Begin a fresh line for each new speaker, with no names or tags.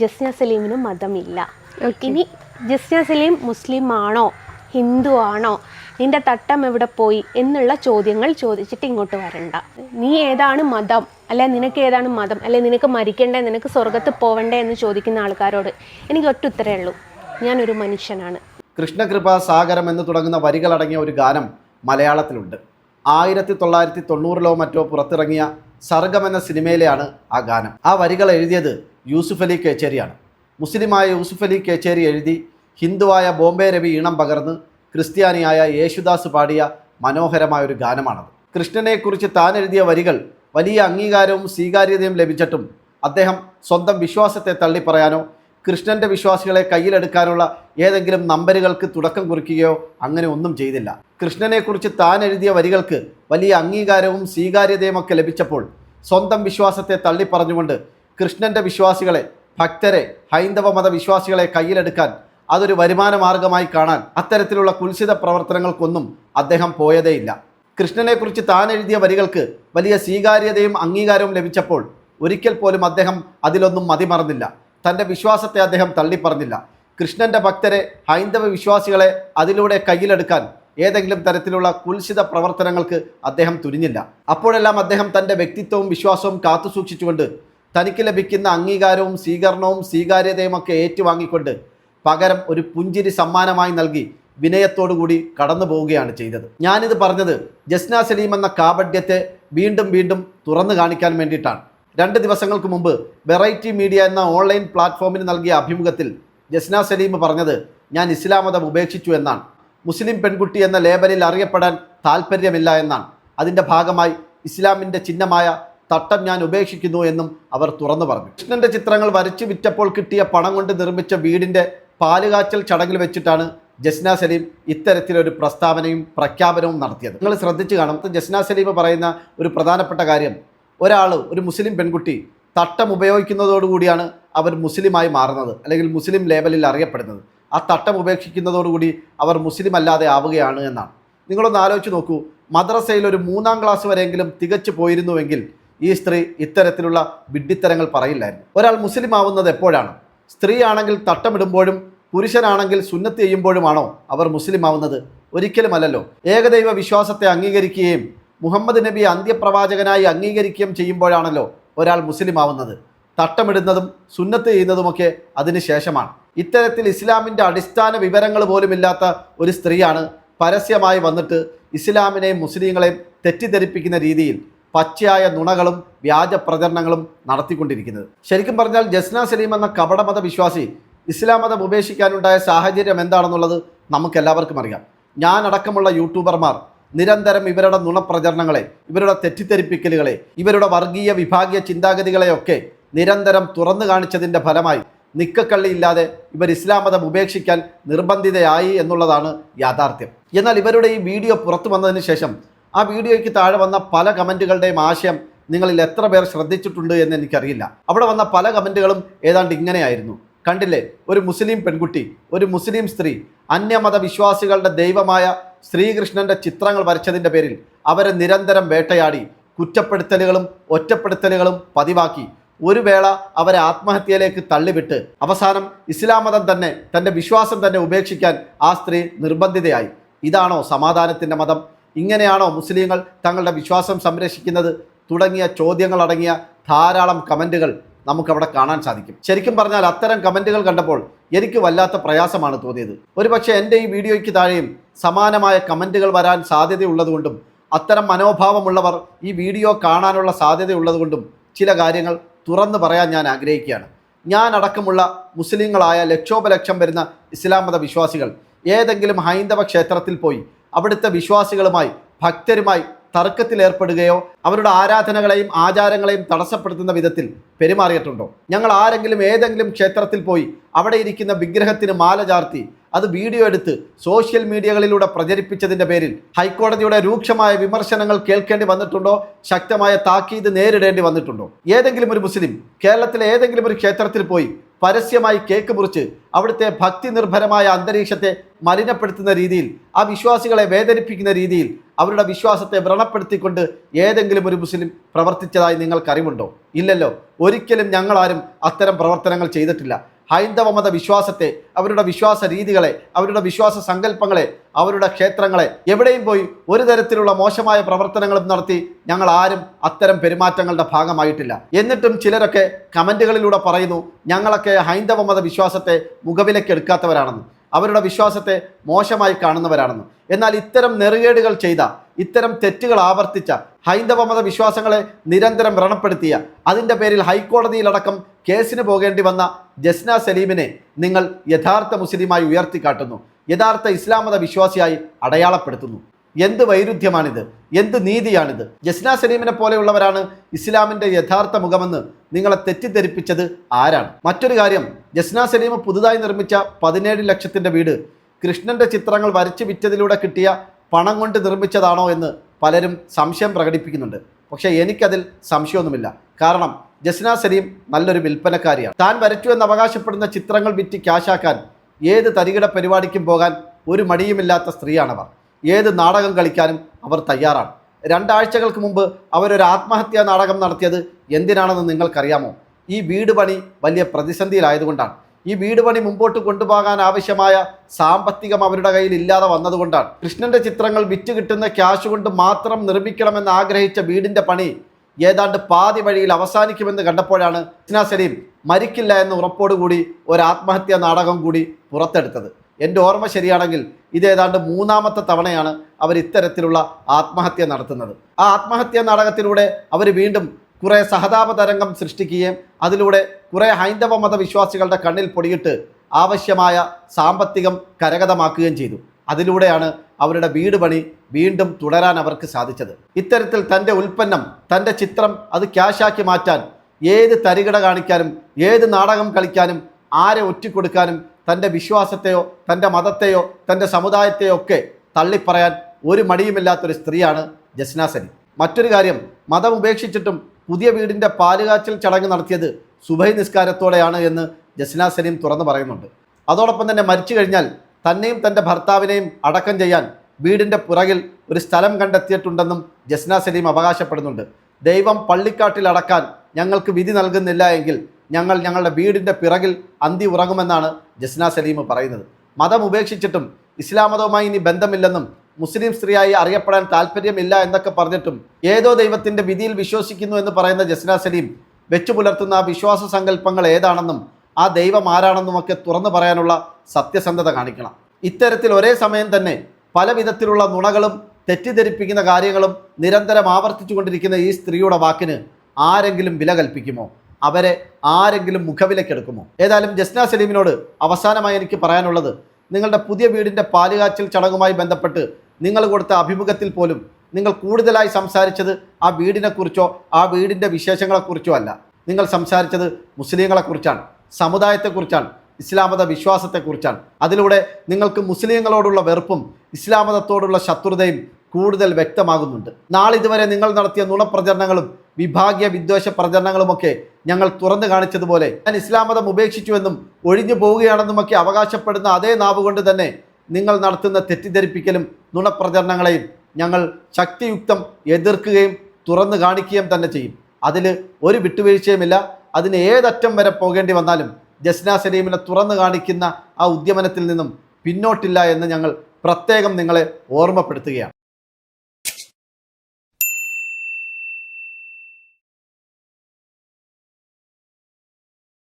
ജസ്ന സലീമിന് മതമില്ല. ഇനി ജസ്ന സലീം മുസ്ലിം ആണോ ഹിന്ദു ആണോ? നിന്റെ തട്ടം എവിടെ പോയി? എന്നുള്ള ചോദ്യങ്ങൾ ചോദിച്ചിട്ട് ഇങ്ങോട്ട് വരണ്ട. നീ ഏതാണ് മതം? അല്ലെ നിനക്ക് ഏതാണ് മതം? അല്ലെ നിനക്ക് മരിക്കണ്ടേ? നിനക്ക് സ്വർഗത്ത് പോവണ്ടേ എന്ന് ചോദിക്കുന്ന ആൾക്കാരോട് എനിക്ക് ഒറ്റ ഉത്തരേ ഉള്ളൂ. ഞാനൊരു മനുഷ്യനാണ്.
കൃഷ്ണകൃപ സാഗരം എന്ന് തുടങ്ങുന്ന വരികളടങ്ങിയ ഒരു ഗാനം മലയാളത്തിലുണ്ട്. ആയിരത്തി തൊള്ളായിരത്തി തൊണ്ണൂറിലോ മറ്റോ പുറത്തിറങ്ങിയ സർഗം എന്ന സിനിമയിലെയാണ് ആ ഗാനം. ആ വരികൾ എഴുതിയത് യൂസുഫ് അലി കേച്ചേരിയാണ്. മുസ്ലിമായ യൂസുഫ് അലി കേച്ചേരി എഴുതി ഹിന്ദുവായ ബോംബെ രവി ഈണം പകർന്ന് ക്രിസ്ത്യാനിയായ യേശുദാസ് പാടിയ മനോഹരമായ ഒരു ഗാനമാണത്. കൃഷ്ണനെക്കുറിച്ച് താൻ എഴുതിയ വരികൾ വലിയ അംഗീകാരവും സ്വീകാര്യതയും ലഭിച്ചിട്ടും അദ്ദേഹം സ്വന്തം വിശ്വാസത്തെ തള്ളിപ്പറയാനോ കൃഷ്ണന്റെ വിശ്വാസികളെ കയ്യിലെടുക്കാനുള്ള ഏതെങ്കിലും നമ്പരുകൾക്ക് തുടക്കം കുറിക്കുകയോ അങ്ങനെ ഒന്നും ചെയ്തില്ല. കൃഷ്ണനെക്കുറിച്ച് താൻ എഴുതിയ വരികൾക്ക് വലിയ അംഗീകാരവും സ്വീകാര്യതയും ഒക്കെ ലഭിച്ചപ്പോൾ സ്വന്തം വിശ്വാസത്തെ തള്ളിപ്പറഞ്ഞുകൊണ്ട് കൃഷ്ണന്റെ വിശ്വാസികളെ ഭക്തരെ ഹൈന്ദവ മത വിശ്വാസികളെ കയ്യിലെടുക്കാൻ അതൊരു വരുമാന മാർഗമായി കാണാൻ അത്തരത്തിലുള്ള കുൽസിത പ്രവർത്തനങ്ങൾക്കൊന്നും അദ്ദേഹം പോയതേയില്ല. കൃഷ്ണനെക്കുറിച്ച് താൻ എഴുതിയ വരികൾക്ക് വലിയ സ്വീകാര്യതയും അംഗീകാരവും ലഭിച്ചപ്പോൾ ഒരിക്കൽ പോലും അദ്ദേഹം അതിലൊന്നും മതിമറന്നില്ല. തന്റെ വിശ്വാസത്തെ അദ്ദേഹം തള്ളിപ്പറഞ്ഞില്ല. കൃഷ്ണന്റെ ഭക്തരെ ഹൈന്ദവ വിശ്വാസികളെ അതിലൂടെ കയ്യിലെടുക്കാൻ ഏതെങ്കിലും തരത്തിലുള്ള കുൽസിത പ്രവർത്തനങ്ങൾക്ക് അദ്ദേഹം തുനിഞ്ഞില്ല. അപ്പോഴെല്ലാം അദ്ദേഹം തന്റെ വ്യക്തിത്വവും വിശ്വാസവും കാത്തുസൂക്ഷിച്ചുകൊണ്ട് തനിക്ക് ലഭിക്കുന്ന അംഗീകാരവും സ്വീകരണവും സ്വീകാര്യതയും ഒക്കെ ഏറ്റുവാങ്ങിക്കൊണ്ട് പകരം ഒരു പുഞ്ചിരി സമ്മാനമായി നൽകി വിനയത്തോടുകൂടി കടന്നു പോവുകയാണ് ചെയ്തത്. ഞാനിത് പറഞ്ഞത് ജസ്ന സലീം എന്ന കാപഡ്യത്തെ വീണ്ടും വീണ്ടും തുറന്നു കാണിക്കാൻ വേണ്ടിയിട്ടാണ്. രണ്ട് ദിവസങ്ങൾക്ക് മുമ്പ് വെറൈറ്റി മീഡിയ എന്ന ഓൺലൈൻ പ്ലാറ്റ്ഫോമിന് നൽകിയ അഭിമുഖത്തിൽ ജസ്ന സലീം പറഞ്ഞത് ഞാൻ ഇസ്ലാം മതം ഉപേക്ഷിച്ചു എന്നാണ്. മുസ്ലിം പെൺകുട്ടി എന്ന ലേബലിൽ അറിയപ്പെടാൻ താല്പര്യമില്ല എന്നാണ്. അതിന്റെ ഭാഗമായി ഇസ്ലാമിന്റെ ചിഹ്നമായ തട്ടം ഞാൻ ഉപേക്ഷിക്കുന്നു എന്നും അവർ തുറന്നു പറഞ്ഞു. കൃഷ്ണന്റെ ചിത്രങ്ങൾ വരച്ചു വിറ്റപ്പോൾ കിട്ടിയ പണം കൊണ്ട് നിർമ്മിച്ച വീടിന്റെ പാലുകാച്ചൽ ചടങ്ങിൽ വെച്ചിട്ടാണ് ജസ്ന സലീം ഇത്തരത്തിലൊരു പ്രസ്താവനയും പ്രഖ്യാപനവും നടത്തിയത്. നിങ്ങൾ ശ്രദ്ധിച്ചു കാണാം ജസ്ന സലീം പറയുന്ന ഒരു പ്രധാനപ്പെട്ട കാര്യം. ഒരാൾ ഒരു മുസ്ലിം പെൺകുട്ടി തട്ടം ഉപയോഗിക്കുന്നതോടുകൂടിയാണ് അവർ മുസ്ലിമായി മാറുന്നത് അല്ലെങ്കിൽ മുസ്ലിം ലേബലിൽ അറിയപ്പെടുന്നത്. ആ തട്ടം ഉപേക്ഷിക്കുന്നതോടുകൂടി അവർ മുസ്ലിം അല്ലാതെ ആവുകയാണ് എന്നാണ്. നിങ്ങളൊന്ന് ആലോചിച്ച് നോക്കൂ. മദ്രസയിൽ ഒരു മൂന്നാം ക്ലാസ് വരെയെങ്കിലും തികച്ചു പോയിരുന്നുവെങ്കിൽ ഈ സ്ത്രീ ഇത്തരത്തിലുള്ള വിഡ്ഢിത്തരങ്ങൾ പറയില്ലായിരുന്നു. ഒരാൾ മുസ്ലിം ആവുന്നത് എപ്പോഴാണ്? സ്ത്രീ ആണെങ്കിൽ തട്ടമിടുമ്പോഴും പുരുഷനാണെങ്കിൽ സുന്നത്ത് ചെയ്യുമ്പോഴുമാണോ അവർ മുസ്ലിം ആവുന്നത്? ഒരിക്കലുമല്ലല്ലോ. ഏകദൈവ വിശ്വാസത്തെ അംഗീകരിക്കുകയും മുഹമ്മദ് നബി അന്ത്യപ്രവാചകനായി അംഗീകരിക്കുകയും ചെയ്യുമ്പോഴാണല്ലോ ഒരാൾ മുസ്ലിം ആവുന്നത്. തട്ടമിടുന്നതും സുന്നത്ത് ചെയ്യുന്നതുമൊക്കെ അതിന് ശേഷമാണ്. ഇത്തരത്തിൽ ഇസ്ലാമിന്റെ അടിസ്ഥാന വിവരങ്ങൾ പോലുമില്ലാത്ത ഒരു സ്ത്രീയാണ് പരസ്യമായി വന്നിട്ട് ഇസ്ലാമിനെയും മുസ്ലിങ്ങളെയും തെറ്റിദ്ധരിപ്പിക്കുന്ന രീതിയിൽ പച്ചയായ നുണകളും വ്യാജ പ്രചരണങ്ങളും നടത്തിക്കൊണ്ടിരിക്കുന്നത്. ശരിക്കും പറഞ്ഞാൽ ജസ്ന സലീം എന്ന കപടമത വിശ്വാസി ഇസ്ലാം മതം ഉപേക്ഷിക്കാനുണ്ടായ സാഹചര്യം എന്താണെന്നുള്ളത് നമുക്കെല്ലാവർക്കും അറിയാം. ഞാനടക്കമുള്ള യൂട്യൂബർമാർ നിരന്തരം ഇവരുടെ നുണപ്രചരണങ്ങളെ ഇവരുടെ തെറ്റിദ്ധരിപ്പിക്കലുകളെ ഇവരുടെ വർഗീയ വിഭാഗീയ ചിന്താഗതികളെയൊക്കെ നിരന്തരം തുറന്നു കാണിച്ചതിന്റെ ഫലമായി നിക്കക്കള്ളിയില്ലാതെ ഇവർ ഇസ്ലാം മതം ഉപേക്ഷിക്കാൻ നിർബന്ധിതയായി എന്നുള്ളതാണ് യാഥാർത്ഥ്യം. എന്നാൽ ഇവരുടെ ഈ വീഡിയോ പുറത്തു വന്നതിന് ശേഷം ആ വീഡിയോയ്ക്ക് താഴെ വന്ന പല കമന്റുകളുടെയും ആശയം നിങ്ങളിൽ എത്ര പേർ ശ്രദ്ധിച്ചിട്ടുണ്ട് എന്ന് എനിക്കറിയില്ല. അവിടെ വന്ന പല കമന്റുകളും ഏതാണ്ട് ഇങ്ങനെയായിരുന്നു. കണ്ടില്ലേ? ഒരു മുസ്ലിം പെൺകുട്ടി ഒരു മുസ്ലിം സ്ത്രീ അന്യമത വിശ്വാസികളുടെ ദൈവമായ ശ്രീകൃഷ്ണന്റെ ചിത്രങ്ങൾ വരച്ചതിന്റെ പേരിൽ അവരെ നിരന്തരം വേട്ടയാടി കുറ്റപ്പെടുത്തലുകളും ഒറ്റപ്പെടുത്തലുകളും പതിവാക്കി. ഒരു വേള അവരെ ആത്മഹത്യയിലേക്ക് തള്ളിവിട്ട് അവസാനം ഇസ്ലാം മതം തന്നെ തന്റെ വിശ്വാസം തന്നെ ഉപേക്ഷിക്കാൻ ആ സ്ത്രീ നിർബന്ധിതയായി. ഇതാണോ സമാധാനത്തിന്റെ മതം? ഇങ്ങനെയാണോ മുസ്ലിങ്ങൾ തങ്ങളുടെ വിശ്വാസം സംരക്ഷിക്കുന്നത്? തുടങ്ങിയ ചോദ്യങ്ങളടങ്ങിയ ധാരാളം കമന്റുകൾ നമുക്കവിടെ കാണാൻ സാധിക്കും. ശരിക്കും പറഞ്ഞാൽ അത്തരം കമന്റുകൾ കണ്ടപ്പോൾ എനിക്ക് വല്ലാത്ത പ്രയാസമാണ് തോന്നിയത്. ഒരുപക്ഷെ എന്റെ ഈ വീഡിയോയ്ക്ക് താഴെയും സമാനമായ കമന്റുകൾ വരാൻ സാധ്യതയുള്ളതുകൊണ്ടും അത്തരം മനോഭാവമുള്ളവർ ഈ വീഡിയോ കാണാനുള്ള സാധ്യതയുള്ളതുകൊണ്ടും ചില കാര്യങ്ങൾ തുറന്നു പറയാൻ ഞാൻ ആഗ്രഹിക്കുകയാണ്. ഞാൻ അടക്കമുള്ള മുസ്ലിങ്ങളായ ലക്ഷോപലക്ഷം വരുന്ന ഇസ്ലാം മത വിശ്വാസികൾ ഏതെങ്കിലും ഹൈന്ദവ ക്ഷേത്രത്തിൽ പോയി അവിടുത്തെ വിശ്വാസികളുമായി ഭക്തരുമായി തർക്കത്തിലേർപ്പെടുകയോ അവരുടെ ആരാധനകളെയും ആചാരങ്ങളെയും തടസ്സപ്പെടുത്തുന്ന വിധത്തിൽ പെരുമാറിയിട്ടുണ്ടോ? ഞങ്ങൾ ആരെങ്കിലും ഏതെങ്കിലും ക്ഷേത്രത്തിൽ പോയി അവിടെ ഇരിക്കുന്ന വിഗ്രഹത്തിന് മാല ചാർത്തി അത് വീഡിയോ എടുത്ത് സോഷ്യൽ മീഡിയകളിലൂടെ പ്രചരിപ്പിച്ചതിന്റെ പേരിൽ ഹൈക്കോടതിയുടെ രൂക്ഷമായ വിമർശനങ്ങൾ കേൾക്കേണ്ടി വന്നിട്ടുണ്ടോ? ശക്തമായ താക്കീത് നേരിടേണ്ടി വന്നിട്ടുണ്ടോ? ഏതെങ്കിലും ഒരു മുസ്ലിം കേരളത്തിലെ ഏതെങ്കിലും ഒരു ക്ഷേത്രത്തിൽ പോയി പരസ്യമായി കേക്ക് മുറിച്ച് അവിടുത്തെ ഭക്തി നിർഭരമായ അന്തരീക്ഷത്തെ മലിനപ്പെടുത്തുന്ന രീതിയിൽ ആ വിശ്വാസികളെ വേദനിപ്പിക്കുന്ന രീതിയിൽ അവരുടെ വിശ്വാസത്തെ വ്രണപ്പെടുത്തിക്കൊണ്ട് ഏതെങ്കിലും ഒരു മുസ്ലിം പ്രവർത്തിച്ചതായി നിങ്ങൾക്കറിവുണ്ടോ? ഇല്ലല്ലോ. ഒരിക്കലും ഞങ്ങളാരും അത്തരം പ്രവർത്തനങ്ങൾ ചെയ്തിട്ടില്ല. ഹൈന്ദവ മത വിശ്വാസത്തെ അവരുടെ വിശ്വാസ രീതികളെ അവരുടെ വിശ്വാസ സങ്കല്പങ്ങളെ അവരുടെ ക്ഷേത്രങ്ങളെ എവിടെയും പോയി ഒരു തരത്തിലുള്ള മോശമായ പ്രവർത്തനങ്ങളും നടത്തി ഞങ്ങൾ ആരും അത്തരം പെരുമാറ്റങ്ങളുടെ ഭാഗമായിട്ടില്ല. എന്നിട്ടും ചിലരൊക്കെ കമന്റുകളിലൂടെ പറയുന്നു ഞങ്ങളൊക്കെ ഹൈന്ദവ മത വിശ്വാസത്തെ മുഖവിലേക്ക് എടുക്കാത്തവരാണെന്ന്. അവരുടെ വിശ്വാസത്തെ മോശമായി കാണുന്നവരാണെന്ന്. എന്നാൽ ഇത്തരം നെറുകേടുകൾ ചെയ്ത ഇത്തരം തെറ്റുകൾ ആവർത്തിച്ച ഹൈന്ദവ മത വിശ്വാസങ്ങളെ നിരന്തരം വ്രണപ്പെടുത്തിയ അതിന്റെ പേരിൽ ഹൈക്കോടതിയിലടക്കം കേസിന് പോകേണ്ടി വന്ന ജസ്ന സലീമിനെ നിങ്ങൾ യഥാർത്ഥ മുസ്ലിമായി ഉയർത്തിക്കാട്ടുന്നു. യഥാർത്ഥ ഇസ്ലാം മത വിശ്വാസിയായി അടയാളപ്പെടുത്തുന്നു. എന്ത് വൈരുദ്ധ്യമാണിത്? എന്ത് നീതിയാണിത്? ജസ്ന സലീമിനെ പോലെയുള്ളവരാണ് ഇസ്ലാമിന്റെ യഥാർത്ഥ മുഖമെന്ന് നിങ്ങളെ തെറ്റിദ്ധരിപ്പിച്ചത് ആരാണ്? മറ്റൊരു കാര്യം ജസ്ന സലീം പുതുതായി നിർമ്മിച്ച പതിനേഴ് ലക്ഷത്തിന്റെ വീട് കൃഷ്ണന്റെ ചിത്രങ്ങൾ വരച്ചു വിറ്റതിലൂടെ കിട്ടിയ പണം കൊണ്ട് നിർമ്മിച്ചതാണോ എന്ന് പലരും സംശയം പ്രകടിപ്പിക്കുന്നുണ്ട്. പക്ഷേ എനിക്കതിൽ സംശയമൊന്നുമില്ല. കാരണം ജസ്ന സലീം നല്ലൊരു വിൽപ്പനക്കാരിയാണ്. താൻ വരച്ചു എന്ന് അവകാശപ്പെടുന്ന ചിത്രങ്ങൾ വിറ്റ് ക്യാഷാക്കാൻ ഏത് തരികിട പരിപാടിക്കും പോകാൻ ഒരു മടിയുമില്ലാത്ത സ്ത്രീയാണവർ. ഏത് നാടകം കളിക്കാനും അവർ തയ്യാറാണ്. രണ്ടാഴ്ചകൾക്ക് മുമ്പ് അവരൊരു ആത്മഹത്യാ നാടകം നടത്തിയത് എന്തിനാണെന്ന് നിങ്ങൾക്കറിയാമോ? ഈ വീട് പണി വലിയ പ്രതിസന്ധിയിലായതുകൊണ്ടാണ്. ഈ വീട് പണി മുമ്പോട്ട് കൊണ്ടുപോകാൻ ആവശ്യമായ സാമ്പത്തികം അവരുടെ കയ്യിൽ ഇല്ലാതെ വന്നതുകൊണ്ടാണ്. കൃഷ്ണന്റെ ചിത്രങ്ങൾ വിറ്റ് കിട്ടുന്ന ക്യാഷ് കൊണ്ട് മാത്രം നിർമ്മിക്കണമെന്ന് ആഗ്രഹിച്ച വീടിന്റെ പണി ഏതാണ്ട് പാതി വഴിയിൽ അവസാനിക്കുമെന്ന് കണ്ടപ്പോഴാണ് കൃഷ്ണ സലീം മരിക്കില്ല എന്ന ഉറപ്പോടുകൂടി ഒരു ആത്മഹത്യാ നാടകം കൂടി പുറത്തെടുത്തത്. എന്റെ ഓർമ്മ ശരിയാണെങ്കിൽ ഇതേതാണ്ട് മൂന്നാമത്തെ തവണയാണ് അവർ ഇത്തരത്തിലുള്ള ആത്മഹത്യ നടത്തുന്നത്. ആ ആത്മഹത്യാ നാടകത്തിലൂടെ അവർ വീണ്ടും കുറേ സഹതാപ തരംഗം സൃഷ്ടിക്കുകയും അതിലൂടെ കുറേ ഹൈന്ദവ മതവിശ്വാസികളുടെ കണ്ണിൽ പൊടിയിട്ട് ആവശ്യമായ സാമ്പത്തികം കരഗതമാക്കുകയും ചെയ്തു. അതിലൂടെയാണ് അവരുടെ വീട് പണി വീണ്ടും തുടരാൻ അവർക്ക് സാധിച്ചത്. ഇത്തരത്തിൽ തന്റെ ഉൽപ്പന്നം തന്റെ ചിത്രം അത് ക്യാഷാക്കി മാറ്റാൻ ഏത് തരികിട കാണിക്കാനും ഏത് നാടകം കളിക്കാനും ആരെ ഒറ്റിക്കൊടുക്കാനും തന്റെ വിശ്വാസത്തെയോ തന്റെ മതത്തെയോ തന്റെ സമുദായത്തെയോ ഒക്കെ തള്ളിപ്പറയാൻ ഒരു മടിയുമില്ലാത്തൊരു സ്ത്രീയാണ് ജസ്ന സലീം. മറ്റൊരു കാര്യം മതം ഉപേക്ഷിച്ചിട്ടും പുതിയ വീടിന്റെ പാലുകാച്ചൽ ചടങ്ങ് നടത്തിയത് സുബൈ നിസ്കാരത്തോടെയാണ് എന്ന് ജസ്ന സലീം തുറന്നു പറയുന്നുണ്ട്. അതോടൊപ്പം തന്നെ മരിച്ചു കഴിഞ്ഞാൽ തന്നെയും തന്റെ ഭർത്താവിനെയും അടക്കം ചെയ്യാൻ വീടിന്റെ പുറകിൽ ഒരു സ്ഥലം കണ്ടെത്തിയിട്ടുണ്ടെന്നും ജസ്ന സലീം അവകാശപ്പെടുന്നുണ്ട്. ദൈവം പള്ളിക്കാട്ടിൽ അടക്കാൻ ഞങ്ങൾക്ക് വിധി നൽകുന്നില്ല എങ്കിൽ ഞങ്ങൾ ഞങ്ങളുടെ വീടിന്റെ പിറകിൽ അന്തി ഉറങ്ങുമെന്നാണ് ജസ്ന സലീം പറയുന്നത്. മതം ഉപേക്ഷിച്ചിട്ടും ഇസ്ലാം മതവുമായി ഇനി ബന്ധമില്ലെന്നും മുസ്ലിം സ്ത്രീയായി അറിയപ്പെടാൻ താല്പര്യമില്ല എന്നൊക്കെ പറഞ്ഞിട്ടും ഏതോ ദൈവത്തിന്റെ വിധിയിൽ വിശ്വസിക്കുന്നു എന്ന് പറയുന്ന ജസ്ന സലീം വെച്ചു പുലർത്തുന്ന ആ വിശ്വാസ സങ്കല്പങ്ങൾ ഏതാണെന്നും ആ ദൈവം ആരാണെന്നും ഒക്കെ തുറന്നു പറയാനുള്ള സത്യസന്ധത കാണിക്കണം. ഇത്തരത്തിൽ ഒരേ സമയം തന്നെ പല വിധത്തിലുള്ള നുണകളും തെറ്റിദ്ധരിപ്പിക്കുന്ന കാര്യങ്ങളും നിരന്തരം ആവർത്തിച്ചുകൊണ്ടിരിക്കുന്ന ഈ സ്ത്രീയുടെ വാക്കിന് ആരെങ്കിലും വില കൽപ്പിക്കുമോ? അവരെ ആരെങ്കിലും മുഖവിലക്കെടുക്കുമോ ഏതായാലും ജസ്ന സലീമിനോട് അവസാനമായി എനിക്ക് പറയാനുള്ളത് നിങ്ങളുടെ പുതിയ വീടിന്റെ പാലുകാച്ചിൽ ചടങ്ങുമായി ബന്ധപ്പെട്ട് നിങ്ങൾ കൊടുത്ത അഭിമുഖത്തിൽ പോലും നിങ്ങൾ കൂടുതലായി സംസാരിച്ചത് ആ വീടിനെക്കുറിച്ചോ ആ വീടിന്റെ വിശേഷങ്ങളെക്കുറിച്ചോ അല്ല നിങ്ങൾ സംസാരിച്ചത് മുസ്ലിങ്ങളെക്കുറിച്ചാണ് സമുദായത്തെക്കുറിച്ചാണ് ഇസ്ലാം മത വിശ്വാസത്തെക്കുറിച്ചാണ്. അതിലൂടെ നിങ്ങൾക്ക് മുസ്ലിങ്ങളോടുള്ള വെറുപ്പും ഇസ്ലാം മതത്തോടുള്ള ശത്രുതയും കൂടുതൽ വ്യക്തമാകുന്നുണ്ട്. നാളിതുവരെ നിങ്ങൾ നടത്തിയ നുണപ്രചരണങ്ങളും വിഭാഗീയ വിദ്വേഷ പ്രചരണങ്ങളുമൊക്കെ ഞങ്ങൾ തുറന്നു കാണിച്ചതുപോലെ ഞാൻ ഇസ്ലാം മതം ഉപേക്ഷിച്ചുവെന്നും ഒഴിഞ്ഞു പോവുകയാണെന്നുമൊക്കെ അവകാശപ്പെടുന്ന അതേ നാവുകൊണ്ട് തന്നെ നിങ്ങൾ നടത്തുന്ന തെറ്റിദ്ധരിപ്പിക്കലും നുണപ്രചരണങ്ങളെയും ഞങ്ങൾ ശക്തിയുക്തം എതിർക്കുകയും തുറന്നു കാണിക്കുകയും തന്നെ ചെയ്യും. അതിൽ ഒരു വിട്ടുവീഴ്ചയുമില്ല. അതിന് ഏതറ്റം വരെ പോകേണ്ടി വന്നാലും ജസ്ന സലീമിനെ തുറന്നു കാണിക്കുന്ന ആ ഉദ്യമനത്തിൽ നിന്നും പിന്നോട്ടില്ല എന്ന് ഞങ്ങൾ പ്രത്യേകം നിങ്ങളെ ഓർമ്മപ്പെടുത്തുകയാണ്.